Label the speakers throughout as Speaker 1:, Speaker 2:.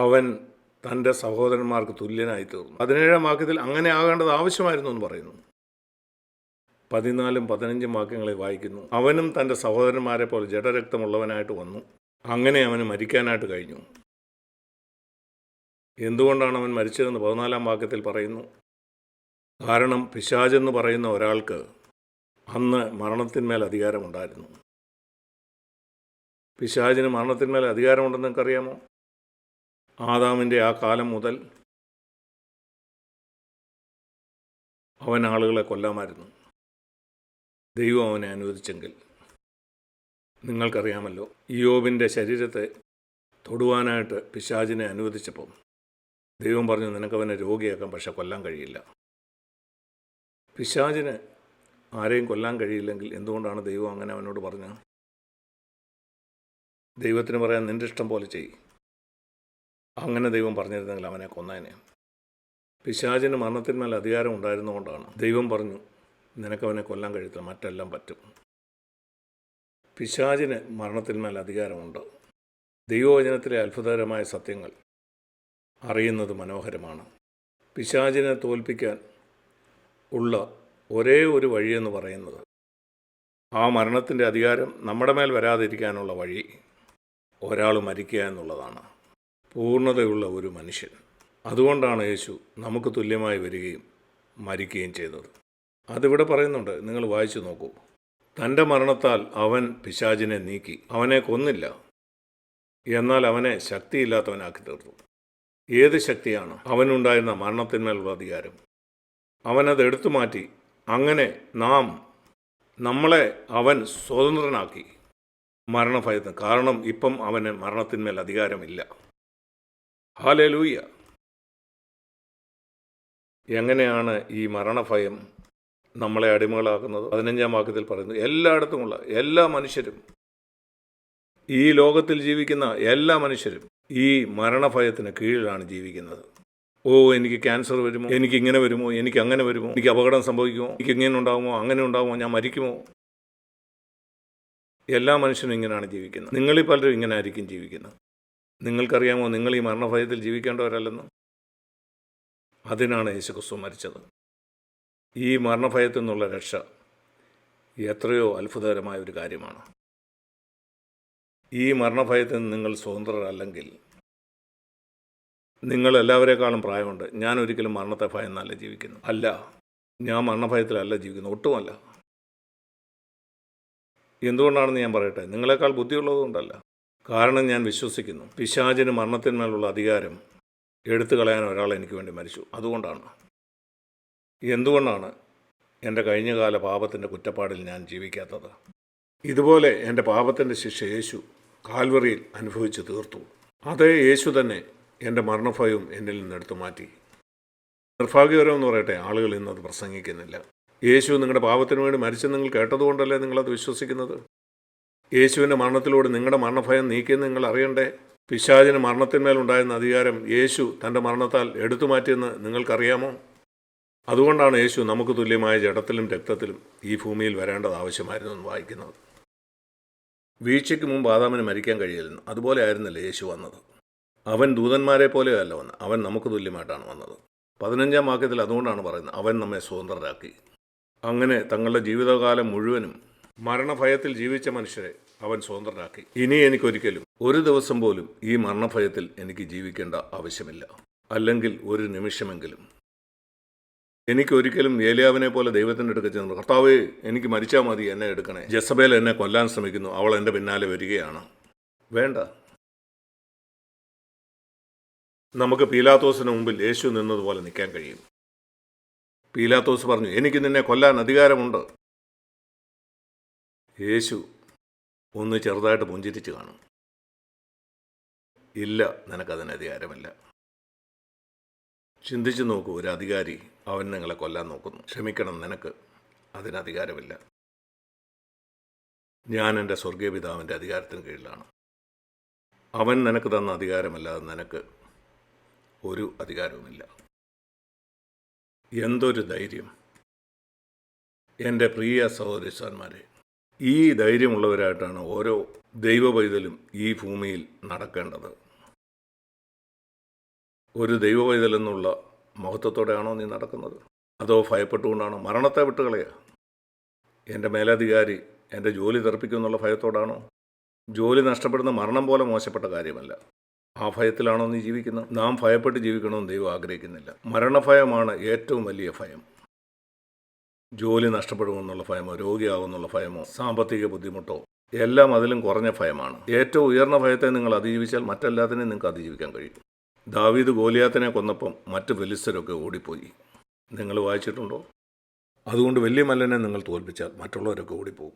Speaker 1: അവൻ തന്റെ സഹോദരന്മാർക്ക് തുല്യനായി തീർന്നു പതിനേഴാം വാക്യത്തിൽ അങ്ങനെ ആകേണ്ടത് ആവശ്യമായിരുന്നു എന്ന് പറയുന്നു. പതിനാലും പതിനഞ്ചും വാക്യങ്ങളെ വായിക്കുന്നു. അവനും തന്റെ സഹോദരന്മാരെ പോലെ ജഡരക്തമുള്ളവനായിട്ട് വന്നു. അങ്ങനെ അവന് മരിക്കാനായിട്ട് കഴിഞ്ഞു. എന്തുകൊണ്ടാണ് അവൻ മരിച്ചതെന്ന് പതിനാലാം വാക്യത്തിൽ പറയുന്നു. കാരണം പിശാചെന്ന് പറയുന്ന ഒരാൾക്ക് അന്ന് മരണത്തിന്മേൽ അധികാരമുണ്ടായിരുന്നു. പിശാചിന് മരണത്തിന്മേൽ അധികാരമുണ്ടെന്ന് നിങ്ങൾക്കറിയാമോ? ആദാമിന്റെ ആ കാലം മുതൽ അവൻ ആളുകളെ കൊല്ലാമായിരുന്നു. ദൈവം അവനെ അനുവദിച്ചെങ്കിൽ. നിങ്ങൾക്കറിയാമല്ലോ യോബിന്റെ ശരീരത്തെ തൊടുവാനായിട്ട് പിശാചിനെ അനുവദിച്ചപ്പോൾ ദൈവം പറഞ്ഞു നിനക്കവനെ രോഗിയാക്കാം പക്ഷെ കൊല്ലാൻ കഴിയില്ല. പിശാചിന് ആരെയും കൊല്ലാൻ കഴിയില്ലെങ്കിൽ എന്തുകൊണ്ടാണ് ദൈവം അങ്ങനെ അവനോട് പറഞ്ഞത്? ദൈവത്തിന് പറയാൻ നിന്റെ ഇഷ്ടം പോലെ ചെയ്യും. അങ്ങനെ ദൈവം പറഞ്ഞിരുന്നെങ്കിൽ അവനെ കൊന്നേനെ. പിശാചിന് മരണത്തിന്മേൽ അധികാരം ഉണ്ടായിരുന്നുകൊണ്ടാണ് ദൈവം പറഞ്ഞു നിനക്കവനെ കൊല്ലാൻ കഴിയത്തില്ല മറ്റെല്ലാം പറ്റും. പിശാചിന് മരണത്തിന്മേൽ അധികാരമുണ്ട്. ദൈവവചനത്തിലെ അത്ഭുതകരമായ സത്യങ്ങൾ അറിയുന്നത് മനോഹരമാണ്. പിശാചിനെ തോൽപ്പിക്കാൻ ഉള്ള ഒരേ ഒരു വഴിയെന്ന് പറയുന്നത് ആ മരണത്തിന്റെ അധികാരം നമ്മുടെ മേൽ വരാതിരിക്കാനുള്ള വഴി ഒരാൾ മരിക്കുക എന്നുള്ളതാണ്. പൂർണതയുള്ള ഒരു മനുഷ്യൻ. അതുകൊണ്ടാണ് യേശു നമുക്ക് തുല്യമായി വരികയും മരിക്കുകയും ചെയ്തത്. അതിവിടെ പറയുന്നുണ്ട് നിങ്ങൾ വായിച്ചു നോക്കൂ. തന്റെ മരണത്താൽ അവൻ പിശാചിനെ നീക്കി അവനെ കൊന്നില്ല. എന്നാൽ അവനെ ശക്തിയില്ലാത്തവനാക്കി തീർത്തു. ഏത് ശക്തിയാണ്? അവനുണ്ടായിരുന്ന മരണത്തിന്മേലുള്ള അധികാരം. അവനത് എടുത്തു മാറ്റി അങ്ങനെ നാം നമ്മളെ അവൻ സ്വതന്ത്രനാക്കി. മരണഭയത്തിന് കാരണം ഇപ്പം അവന് മരണത്തിന്മേൽ അധികാരമില്ല. ഹാലലൂയ എങ്ങനെയാണ് ഈ മരണഭയം നമ്മളെ അടിമകളാക്കുന്നത്? പതിനഞ്ചാം വാക്യത്തിൽ പറയുന്നു എല്ലായിടത്തുമുള്ള എല്ലാ മനുഷ്യരും ഈ ലോകത്തിൽ ജീവിക്കുന്ന എല്ലാ മനുഷ്യരും ഈ മരണഭയത്തിന് കീഴിലാണ് ജീവിക്കുന്നത്. ഓ എനിക്ക് ക്യാൻസർ വരുമോ? എനിക്ക് ഇങ്ങനെ വരുമോ? എനിക്ക് അങ്ങനെ വരുമോ? എനിക്ക് അപകടം സംഭവിക്കുമോ? എനിക്ക് ഇങ്ങനെ ഉണ്ടാകുമോ അങ്ങനെ ഉണ്ടാകുമോ ഞാൻ മരിക്കുമോ? എല്ലാ മനുഷ്യനും ഇങ്ങനെയാണ് ജീവിക്കുന്നത്. നിങ്ങളിൽ പലരും ഇങ്ങനെ ആയിരിക്കും ജീവിക്കുന്നത്. നിങ്ങൾക്കറിയാമോ നിങ്ങൾ ഈ മരണഭയത്തിൽ ജീവിക്കേണ്ടവരല്ലെന്ന്? അതിനാണ് യേശു ക്രിസ്തു മരിച്ചത്. ഈ മരണഭയത്തിൽ നിന്നുള്ള രക്ഷ എത്രയോ അത്ഭുതകരമായ ഒരു കാര്യമാണ്. ഈ മരണഭയത്തിൽ നിന്ന് നിങ്ങൾ സ്വതന്ത്രരല്ലെങ്കിൽ നിങ്ങൾ എല്ലാവരെക്കാളും പ്രായമുണ്ട്. ഞാൻ ഒരിക്കലും മരണത്തെ ഭയന്നല്ല ജീവിക്കുന്നു. അല്ല ഞാൻ മരണഭയത്തിലല്ല ജീവിക്കുന്നു. ഒട്ടുമല്ല. എന്തുകൊണ്ടാണെന്ന് ഞാൻ പറയട്ടെ? നിങ്ങളെക്കാൾ ബുദ്ധിയുള്ളതുകൊണ്ടല്ല. കാരണം ഞാൻ വിശ്വസിക്കുന്നു. പിശാചിന് മരണത്തിന്മേലുള്ള അധികാരം എടുത്തു കളയാൻ ഒരാൾ എനിക്ക് വേണ്ടി മരിച്ചു. അതുകൊണ്ടാണ്. എന്തുകൊണ്ടാണ് എന്റെ കഴിഞ്ഞകാല പാപത്തിന്റെ കുറ്റപ്പാടിൽ ഞാൻ ജീവിക്കാത്തത്? ഇതുപോലെ എന്റെ പാപത്തിന്റെ ശിക്ഷ യേശു കാൽവറിയിൽ അനുഭവിച്ച് തീർത്തു. അതേ യേശു തന്നെ എന്റെ മരണഭയവും എന്നിൽ നിന്നെടുത്തു മാറ്റി. നിർഭാഗ്യകരമെന്ന് പറയട്ടെ ആളുകൾ ഇന്നത് പ്രസംഗിക്കുന്നില്ല. യേശു നിങ്ങളുടെ പാപത്തിന് വേണ്ടി മരിച്ചു നിങ്ങൾ കേട്ടതുകൊണ്ടല്ലേ നിങ്ങളത് വിശ്വസിക്കുന്നത്? യേശുവിന്റെ മരണത്തിലൂടെ നിങ്ങളുടെ മരണഭയം നീക്കിയെന്ന് നിങ്ങൾ അറിയണ്ടേ? പിശാചിന് മരണത്തിന്മേലുണ്ടായിരുന്ന അധികാരം യേശു തന്റെ മരണത്താൽ എടുത്തു മാറ്റിയെന്ന് നിങ്ങൾക്കറിയാമോ? അതുകൊണ്ടാണ് യേശു നമുക്ക് തുല്യമായ ജഡത്തിലും രക്തത്തിലും ഈ ഭൂമിയിൽ വരേണ്ടത് ആവശ്യമായിരുന്നു എന്ന് വായിക്കുന്നത്. വീഴ്ചയ്ക്ക് മുമ്പ് ആദാമിന് മരിക്കാൻ കഴിയില്ലെന്ന് അതുപോലെ ആയിരുന്നില്ല യേശു വന്നത്? അവൻ ദൂതന്മാരെ പോലെയല്ല വന്ന് അവൻ നമുക്ക് തുല്യമായിട്ടാണ് വന്നത്. പതിനഞ്ചാം വാക്യത്തിൽ അതുകൊണ്ടാണ് പറയുന്നത് അവൻ നമ്മെ സ്വതന്ത്രരാക്കി. അങ്ങനെ തങ്ങളുടെ ജീവിതകാലം മുഴുവനും മരണഭയത്തിൽ ജീവിച്ച മനുഷ്യരെ അവൻ സ്വതന്ത്രനാക്കി. ഇനി എനിക്കൊരിക്കലും ഒരു ദിവസം പോലും ഈ മരണഭയത്തിൽ എനിക്ക് ജീവിക്കേണ്ട ആവശ്യമില്ല. അല്ലെങ്കിൽ ഒരു നിമിഷമെങ്കിലും. എനിക്കൊരിക്കലും ഏലിയാവിനെ പോലെ ദൈവത്തിന്റെ അടുക്ക ചെന്ന് കർത്താവേ എനിക്ക് മരിച്ചാൽ മതി എന്നെ എടുക്കണേ. ജസബേൽ എന്നെ കൊല്ലാൻ ശ്രമിക്കുന്നു അവൾ എന്റെ പിന്നാലെ വരികയാണ്. വേണ്ട. നമുക്ക് പീലാത്തോസിന് മുമ്പിൽ യേശു നിന്നതുപോലെ നിൽക്കാൻ കഴിയും. പീലാത്തോസ് പറഞ്ഞു എനിക്ക് നിന്നെ കൊല്ലാൻ അധികാരമുണ്ട്. യേശു ഒന്ന് ചെറുതായിട്ട് പുഞ്ചിരിച്ച് കാണും. ഇല്ല നിനക്കതിന് അധികാരമില്ല. ചിന്തിച്ചു നോക്കൂ ഒരു അധികാരി അവൻ നിങ്ങളെ കൊല്ലാൻ നോക്കുന്നു. ക്ഷമിക്കണം നിനക്ക് അതിന് അധികാരമില്ല. ഞാൻ എന്റെ സ്വർഗീയ പിതാവിന്റെ അധികാരത്തിന് കീഴിലാണ്. അവൻ നിനക്ക് തന്ന അധികാരമല്ലാതെ നിനക്ക് ഒരു അധികാരവുമില്ല. എന്തൊരു ധൈര്യം. എന്റെ പ്രിയ സഹോദരിസ്ഥാന്മാരെ ഈ ധൈര്യമുള്ളവരായിട്ടാണ് ഓരോ ദൈവ പൈതലും ഈ ഭൂമിയിൽ നടക്കേണ്ടത്. ഒരു ദൈവവൈതലെന്നുള്ള മഹത്വത്തോടെയാണോ നീ നടക്കുന്നത്? അതോ ഭയപ്പെട്ടുകൊണ്ടാണോ? മരണത്തെ വിട്ടുകളയുക എന്റെ മേലധികാരി എന്റെ ജോലി തെറപ്പിക്കുമെന്നുള്ള ഭയത്തോടാണോ? ജോലി നഷ്ടപ്പെടുന്ന മരണം പോലെ മോശപ്പെട്ട കാര്യമല്ല. ആ ഭയത്തിലാണോ നീ ജീവിക്കുന്നത്? നാം ഭയപ്പെട്ട് ജീവിക്കണമെന്ന് ദൈവം ആഗ്രഹിക്കുന്നില്ല. മരണഭയമാണ് ഏറ്റവും വലിയ ഭയം. ജോലി നഷ്ടപ്പെടുമെന്നുള്ള ഭയമോ രോഗിയാകുമെന്നുള്ള ഭയമോ സാമ്പത്തിക ബുദ്ധിമുട്ടോ എല്ലാം അതിലും കുറഞ്ഞ ഭയമാണ്. ഏറ്റവും ഉയർന്ന ഭയത്തെ നിങ്ങൾ അതിജീവിച്ചാൽ മറ്റെല്ലാത്തിനെയും നിങ്ങൾക്ക് അതിജീവിക്കാൻ കഴിയും. ദാവീദ് ഗോലിയാത്തിനെ കൊന്നപ്പം മറ്റ് ഫെലിസ്തരൊക്കെ ഓടിപ്പോയി. നിങ്ങൾ വായിച്ചിട്ടുണ്ടോ? അതുകൊണ്ട് വലിയ മല്ലനെ നിങ്ങൾ തോൽപ്പിച്ചാൽ മറ്റുള്ളവരൊക്കെ ഓടിപ്പോകും.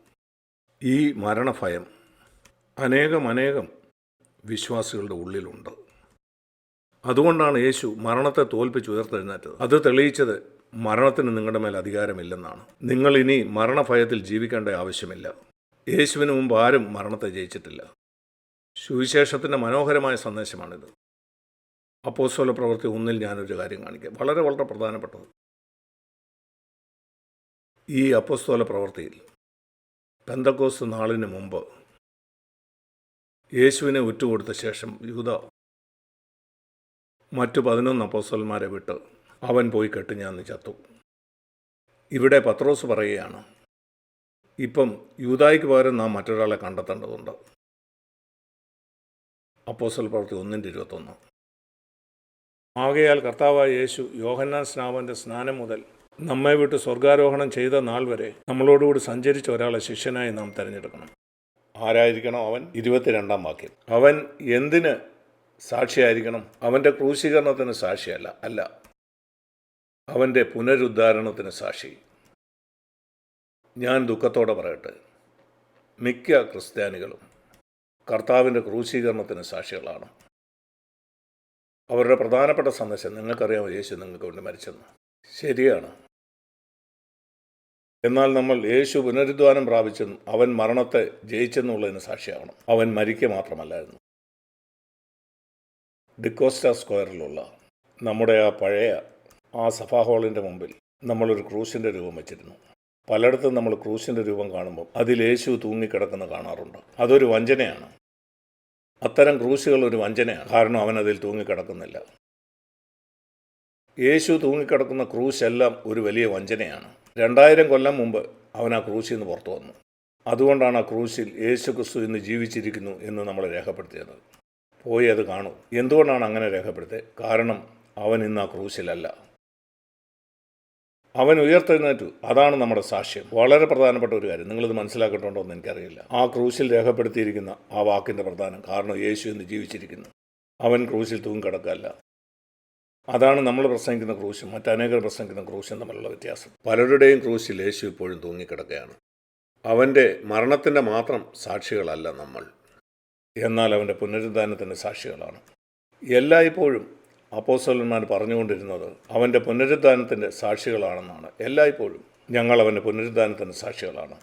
Speaker 1: ഈ മരണഭയം അനേകം അനേകം വിശ്വാസികളുടെ ഉള്ളിലുണ്ട്. അതുകൊണ്ടാണ് യേശു മരണത്തെ തോൽപ്പിച്ച് ഉയർത്തെഴുന്നേറ്റത്. അത് തെളിയിച്ചത് മരണത്തിന് നിങ്ങളുടെ മേൽ അധികാരമില്ലെന്നാണ്. നിങ്ങൾ ഇനി മരണഭയത്തിൽ ജീവിക്കേണ്ട ആവശ്യമില്ല. യേശുവിന് മുമ്പ് ആരും മരണത്തെ ജയിച്ചിട്ടില്ല. സുവിശേഷത്തിന്റെ മനോഹരമായ സന്ദേശമാണിത്. അപ്പോസ്വല പ്രവൃത്തി ഒന്നിൽ ഞാനൊരു കാര്യം കാണിക്കാം. വളരെ വളരെ പ്രധാനപ്പെട്ടത്. ഈ അപ്പോസ്തോല പ്രവൃത്തിയിൽ പെന്തക്കോസ് നാളിന് മുമ്പ് യേശുവിനെ ഉറ്റുകൊടുത്ത ശേഷം യൂത മറ്റു പതിനൊന്ന് അപ്പോസ്തോലന്മാരെ വിട്ട് അവൻ പോയി കെട്ടുഞാന്ന് ചത്തു. ഇവിടെ പത്രോസ് പറയുകയാണ് ഇപ്പം യൂതായ്ക്ക് പകരം നാം മറ്റൊരാളെ കണ്ടെത്തേണ്ടതുണ്ട്. അപ്പോസൽ പ്രവൃത്തി ഒന്നിന്റെ ഇരുപത്തൊന്ന്. ആകയാൽ കർത്താവായ യേശു യോഹന്നാൻ സ്നാവന്റെ സ്നാനം മുതൽ നമ്മെ വിട്ട് സ്വർഗാരോഹണം ചെയ്ത നാൾ വരെ നമ്മളോടുകൂടി സഞ്ചരിച്ച ഒരാളെ ശിഷ്യനായി നാം തിരഞ്ഞെടുക്കണം. ആരായിരിക്കണം അവൻ? ഇരുപത്തിരണ്ടാം വാക്യം. അവൻ എന്തിന് സാക്ഷിയായിരിക്കണം? അവന്റെ ക്രൂശീകരണത്തിന് സാക്ഷിയല്ല അല്ല അവന്റെ പുനരുദ്ധാരണത്തിന് സാക്ഷി. ഞാൻ ദുഃഖത്തോടെ പറയട്ടെ. മിക്ക ക്രിസ്ത്യാനികളും കർത്താവിന്റെ ക്രൂശീകരണത്തിന് സാക്ഷികളാണ്. അവരുടെ പ്രധാനപ്പെട്ട സന്ദേശം നിങ്ങൾക്കറിയാമോ? യേശു നിങ്ങൾക്ക് വേണ്ടി മരിച്ചെന്ന്. ശരിയാണ്. എന്നാൽ നമ്മൾ യേശു പുനരുദ്ധാനം പ്രാപിച്ചെന്നും അവൻ മരണത്തെ ജയിച്ചെന്നുള്ളതിന് സാക്ഷിയാവണം. അവൻ മരിക്കുക മാത്രമല്ലായിരുന്നു. ഡിക്കോസ്റ്റ സ്ക്വയറിലുള്ള നമ്മുടെ ആ പഴയ ആ സഫാ ഹാളിന്റെ മുമ്പിൽ നമ്മളൊരു ക്രൂശിന്റെ രൂപം വെച്ചിരുന്നു. പലയിടത്തും നമ്മൾ ക്രൂശിന്റെ രൂപം കാണുമ്പോൾ അതിൽ യേശു തൂങ്ങിക്കിടക്കുന്ന കാണാറുണ്ട്. അതൊരു വഞ്ചനയാണ്. അത്തരം ക്രൂശുകൾ ഒരു വഞ്ചനയാണ്. കാരണം അവൻ അതിൽ തൂങ്ങിക്കിടക്കുന്നില്ല. യേശു തൂങ്ങിക്കിടക്കുന്ന ക്രൂശെല്ലാം ഒരു വലിയ വഞ്ചനയാണ്. രണ്ടായിരം കൊല്ലം മുമ്പ് അവൻ ആ ക്രൂശിൽ നിന്ന് പുറത്തു വന്നു. അതുകൊണ്ടാണ് ആ ക്രൂശിൽ യേശു ക്രിസ്തു ഇന്ന് ജീവിച്ചിരിക്കുന്നു എന്ന് നമ്മൾ രേഖപ്പെടുത്തിയത്. പോയി അത് കാണൂ. എന്തുകൊണ്ടാണ് അങ്ങനെ രേഖപ്പെടുത്തിയത് കാരണം അവൻ ഇന്ന് ആ ക്രൂശിലല്ല. അവൻ ഉയർത്തെഴുന്നേറ്റു. അതാണ് നമ്മുടെ സാക്ഷ്യം. വളരെ പ്രധാനപ്പെട്ട ഒരു കാര്യം. നിങ്ങളിത് മനസ്സിലാക്കിയിട്ടുണ്ടോ എന്ന് എനിക്കറിയില്ല. ആ ക്രൂശിൽ രേഖപ്പെടുത്തിയിരിക്കുന്ന ആ വാക്കിന്റെ പ്രധാനം കാരണം യേശു എന്ന് ജീവിച്ചിരിക്കുന്നു. അവൻ ക്രൂശിൽ തൂങ്ങിക്കിടക്കല്ല അതാണ് നമ്മൾ പ്രസംഗിക്കുന്ന ക്രൂശും മറ്റനേകർ പ്രസംഗിക്കുന്ന ക്രൂശും തമ്മിലുള്ള വ്യത്യാസം. പലരുടെയും ക്രൂശിൽ യേശു ഇപ്പോഴും തൂങ്ങിക്കിടക്കുകയാണ്. അവന്റെ മരണത്തിന്റെ മാത്രം സാക്ഷികളല്ല നമ്മൾ. എന്നാൽ അവന്റെ പുനരുദ്ധാനത്തിന്റെ സാക്ഷികളാണ്. എല്ലായ്പ്പോഴും അപ്പോസ്തലന്മാർ പറഞ്ഞുകൊണ്ടിരുന്നത് അവന്റെ പുനരുദ്ധാനത്തിന്റെ സാക്ഷികളാണെന്നാണ്. എല്ലായ്പ്പോഴും ഞങ്ങൾ അവന്റെ പുനരുദ്ധാനത്തിന്റെ സാക്ഷികളാണ്.